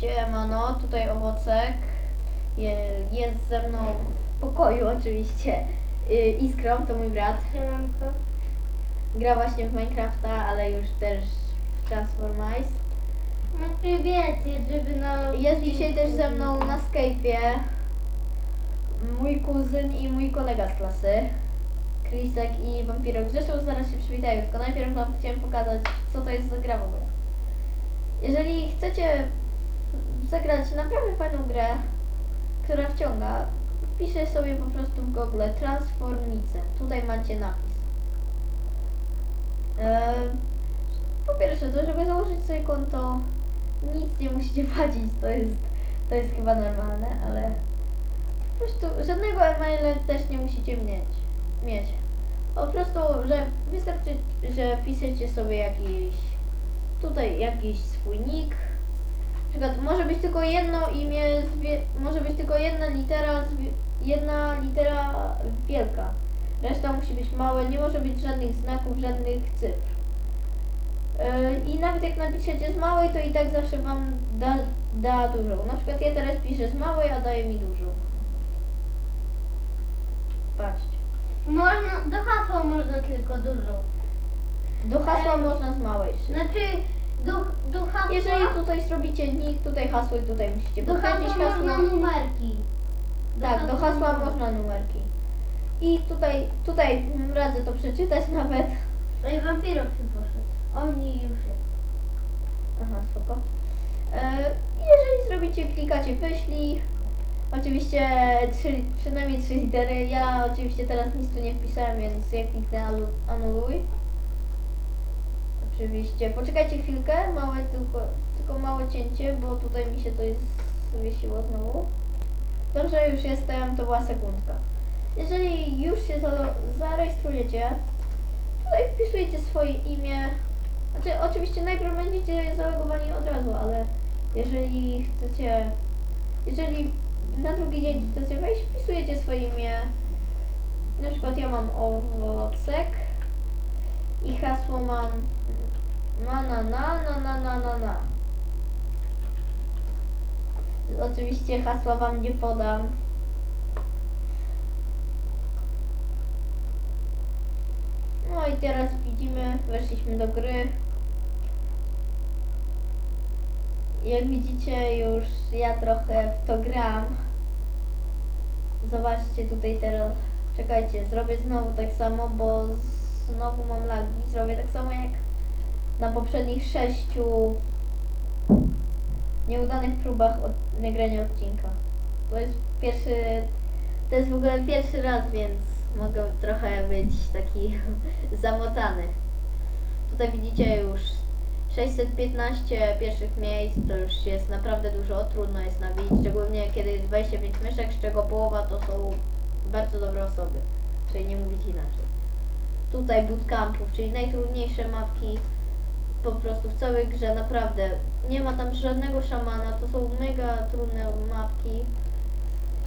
Siemano, tutaj Owocek. Je- Jest ze mną w pokoju oczywiście. Y, Iskrą, to mój brat. Siemanko. Gra właśnie w Minecrafta, ale już też w Transformice. Znaczy wiecie, żeby na... Jest dzisiaj też ze mną na Skype'ie mój kuzyn i mój kolega z klasy. Krisek i Wampirok. Zresztą zaraz się przywitają, tylko najpierw wam chciałem pokazać, co to jest za gra w ogóle. Jeżeli chcecie zagrać naprawdę fajną grę, która wciąga, piszę sobie po prostu w Google Transformice. Tutaj macie napis. Po pierwsze, to żeby założyć sobie konto, nic nie musicie płacić, to jest, to jest chyba normalne, ale po prostu żadnego e-maila też nie musicie mieć. mieć. Po prostu, że wystarczy, że piszecie sobie jakiś, tutaj jakiś swój nick. Na przykład może być tylko jedno imię, może być tylko jedna litera, jedna litera wielka. Reszta musi być małe, nie może być żadnych znaków, żadnych cyfr. Yy, I nawet jak napiszecie z małej, to i tak zawsze wam da, da dużą. Na przykład ja teraz piszę z małej, a daje mi dużą. Patrzcie. Można, do hasła można tylko dużo. Do hasła Ej. można z małej. Znaczy, do, do hasła... Jeżeli tutaj zrobicie nick, tutaj hasło i tutaj musicie do hasła hasło. można numerki. Tak, do hasła można numerki. I tutaj, tutaj radzę to przeczytać nawet. No i wampirów się poszedł. Oni już jest. Aha, spoko. E, jeżeli zrobicie, klikacie wyślij. Oczywiście trzy, przynajmniej trzy litery. Ja oczywiście teraz nic tu nie wpisałem, więc ja kliknę alu- anuluj. Oczywiście. Poczekajcie chwilkę, małe tylko, tylko małe cięcie, bo tutaj mi się jest wysiło znowu. Dobrze, już jestem, to była sekundka. Jeżeli już się zarejestrujecie, tutaj wpisujecie swoje imię. Znaczy, oczywiście najpierw będziecie zalogowani od razu, ale jeżeli chcecie, jeżeli na drugi dzień chcecie wejść, wpisujecie swoje imię. Na przykład ja mam owocek i hasło mam na na na na na na na na. Oczywiście hasła wam nie podam. No i teraz widzimy, weszliśmy do gry. Jak widzicie już ja trochę w to gram. Zobaczcie tutaj teraz. Czekajcie, zrobię znowu tak samo, bo znowu mam lagi. Zrobię tak samo jak na poprzednich sześciu nieudanych próbach od nagrania odcinka. To jest pierwszy, to jest w ogóle pierwszy raz, więc mogę trochę być taki zamotany. Tutaj widzicie już 615 pierwszych miejsc, to już jest naprawdę dużo, trudno jest nabić, szczególnie kiedy jest 25 myszek, z czego połowa to są bardzo dobre osoby, czyli nie mówić inaczej. Tutaj bootcampów, czyli najtrudniejsze mapki po prostu w całej grze, naprawdę. Nie ma tam żadnego szamana, to są mega trudne mapki.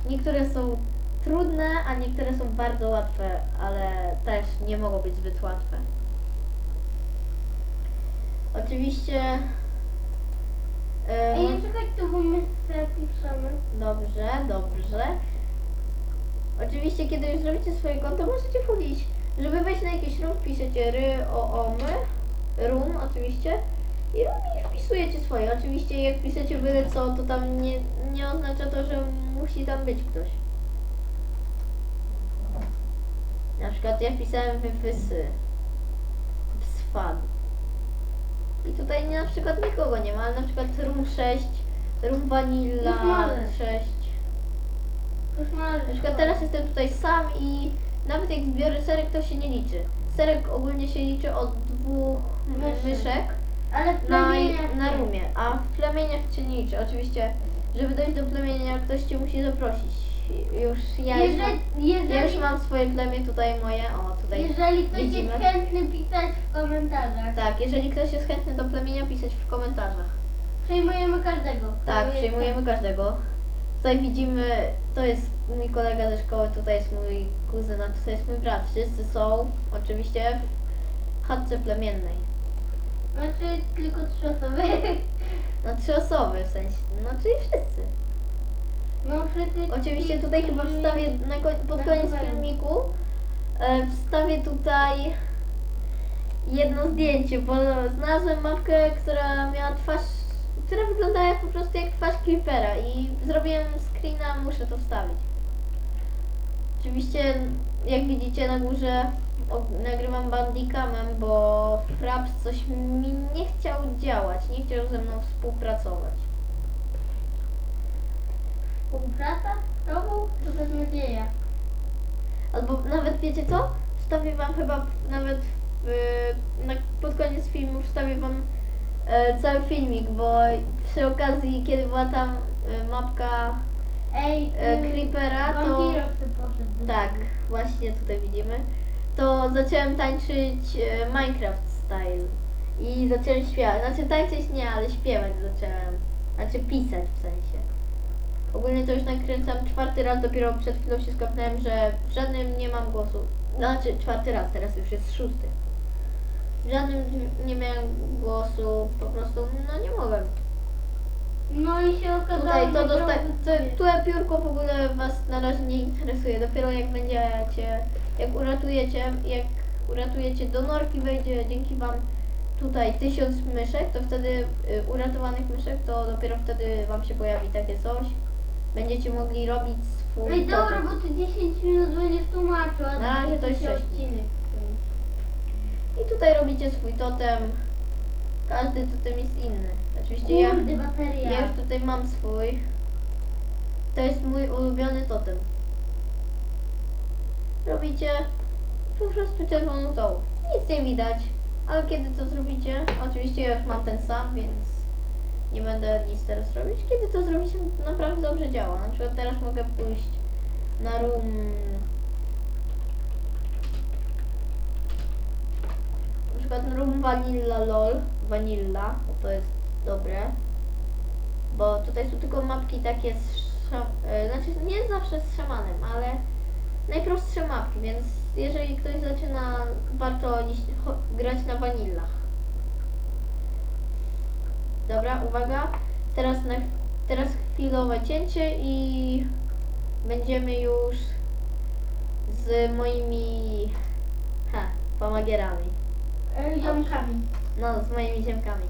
Niektóre są trudne, a niektóre są bardzo łatwe, ale też nie mogą być zbyt łatwe. Oczywiście. e, Ej, nie czekaj tu, bo my sobie piszemy. Dobrze, dobrze. Oczywiście, kiedy już zrobicie swoje konto, możecie wchodzić. Żeby wejść na jakiś room, piszecie ry, o, o, my. Room, oczywiście. I room i wpisujecie swoje. Oczywiście, jak piszecie byle co, to tam nie, nie oznacza to, że musi tam być ktoś. Na przykład ja wpisałem wyfysy. Swad. I tutaj nie, na przykład nikogo nie ma, ale na przykład room 6, room vanilla Koszmary. 6. Koszmary. Na przykład teraz jestem tutaj sam i nawet jak zbiorę serek, to się nie liczy. Serek ogólnie się liczy od dwóch Myszy. myszek Ale w na, plemieniach na nie. rumie, a w plemieniach się nie liczy. Oczywiście, żeby dojść do plemienia, ktoś cię musi zaprosić. Już ja, już mam, jeżeli, ja już mam swoje plemię tutaj moje, o tutaj. jeżeli ktoś widzimy. jest chętny pisać w komentarzach. Tak, jeżeli ktoś jest chętny do plemienia, pisać w komentarzach. Przejmujemy każdego. Tak, Kto jest przyjmujemy każdego. Tutaj widzimy, to jest mój kolega ze szkoły, tutaj jest mój kuzyn, a tutaj jest mój brat. Wszyscy są oczywiście w chatce plemiennej. Znaczy tylko trzy osoby. No trzy osoby w sensie, no czyli wszyscy. No przecież... Oczywiście tutaj chyba wstawię na koń- pod koniec filmiku e, wstawię tutaj jedno zdjęcie, bo znalazłem mapkę, która miała twarz, która wyglądała po prostu jak twarz Creepera i zrobiłem screena, muszę to wstawić. Oczywiście jak widzicie na górze nagrywam bandicamem, bo Fraps coś mi nie chciał działać, nie chciał ze mną współpracować. Współpraca z tobą? To beznadzieja. Albo nawet wiecie co? Wstawię wam chyba nawet w, na, pod koniec filmu wstawię wam e, cały filmik, bo przy okazji kiedy była tam e, mapka Ej, e, y, Creepera, to tak, właśnie tutaj widzimy, to zacząłem tańczyć e, Minecraft style i zacząłem śpiewać, znaczy tańczyć nie, ale śpiewać zacząłem, znaczy pisać w sensie. Ogólnie to już nakręcam czwarty raz, dopiero przed chwilą się skapnąłem, że w żadnym nie mam głosu. Znaczy czwarty raz, teraz już jest szósty. W żadnym nie miałem głosu, po prostu no nie mogłem. No i się okazało, Tutaj to że dosta- to, to piórko w ogóle was na razie nie interesuje. Dopiero jak będziecie, jak uratujecie, jak uratujecie do norki wejdzie dzięki wam tutaj tysiąc myszek, to wtedy y, uratowanych myszek, to dopiero wtedy wam się pojawi takie coś. Będziecie mogli robić swój Ej, dobra, bo ty 10 minut będziesz tłumaczył, a Na razie to jest sześć. odcinek. I tutaj robicie swój totem. Każdy totem jest inny. Oczywiście ja, Kurde, bateria. ja już tutaj mam swój. To jest mój ulubiony totem. Robicie po prostu czerwoną tą. Nic nie widać, ale kiedy to zrobicie, oczywiście ja już mam ten sam, więc nie będę nic teraz robić. Kiedy to zrobicie, naprawdę dobrze działa. Na przykład teraz mogę pójść na room na przykład room vanilla lol, vanilla, bo to jest dobre. Bo tutaj są tylko mapki takie z szam, e, znaczy nie zawsze z szamanem, ale najprostsze mapki, więc jeżeli ktoś zaczyna, warto grać na vanillach. Dobra, uwaga. Teraz, na, teraz chwilowe cięcie i będziemy już z moimi ha, pomagierami. Ej, ziomkami. No, z moimi ziemkami.